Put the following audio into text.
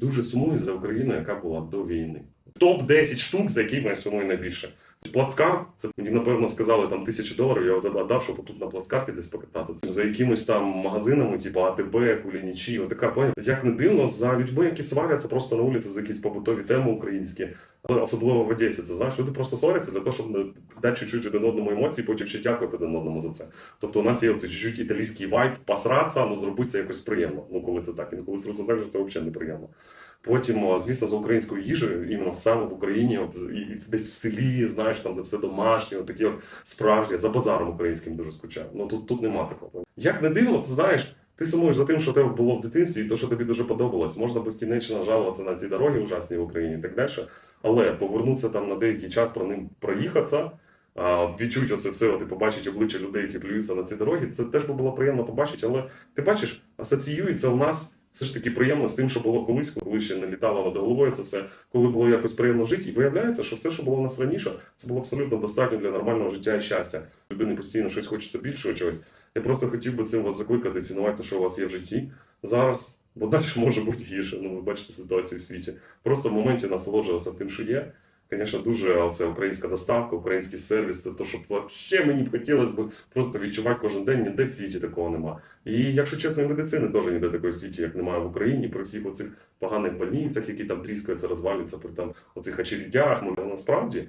дуже сумую за Україну, яка була до війни. Топ 10 штук, за які я сумую найбільше. Плацкарт, це мені напевно сказали там тисячі доларів. Я задав, щоб тут на плацкарті десь покататися. Це за якимись там магазинами, типу АТБ, Кулінічі, отака поняв. Як не дивно, за людьми, які сваряться просто на вулиці за якісь побутові теми українські, але особливо в Одесі. Це знаєш, люди просто сваряться для того, щоб дати чуть-чуть один одному емоції, потім ще дякувати один одному за це. Тобто у нас є оцей чуть-чуть італійський вайб, посратися, ну зробити це якось приємно. Ну коли це так, інколи це так же це взагалі неприємно. Потім, звісно, за українською їжею, іменно саме в Україні, і десь в селі, знаєш, там де все домашнє, такі от справжні, за базаром українським дуже скучаю. Ну тут, тут нема такого. Як не дивно, ти знаєш, ти сумуєш за тим, що тебе було в дитинстві, і то, що тобі дуже подобалось. Можна безкінечно жалуватися на ці дороги ужасні в Україні і так далі. Але повернутися там на деякий час про ним проїхатися. а, Відчуть оце все, от, і обличчя людей, які плюються на ці дороги. Це теж би було приємно побачити, але ти бачиш, асоціюється у нас все ж таки приємно з тим, що було колись, коли ще не літало над головою це все, коли було якось приємно жити. І виявляється, що все, що було в нас раніше, це було абсолютно достатньо для нормального життя і щастя. Людини постійно щось хочеться більшого чогось. Я просто хотів би цим вас закликати, цінувати те, що у вас є в житті зараз, бо далі може бути гірше. Ну, ви бачите ситуацію в світі. Просто в моменті насолоджуватися тим, що є. Звісно, дуже оце українська доставка, український сервіс, це те, що вообще мені б хотілося б просто відчувати кожен день, ніде в світі такого нема. І якщо чесно, і медицини теж ніде такої світі, як немає в Україні, при всіх оцих поганих больницях, які там тріскаються, розвалюються, при там оцих очередях. Ну, насправді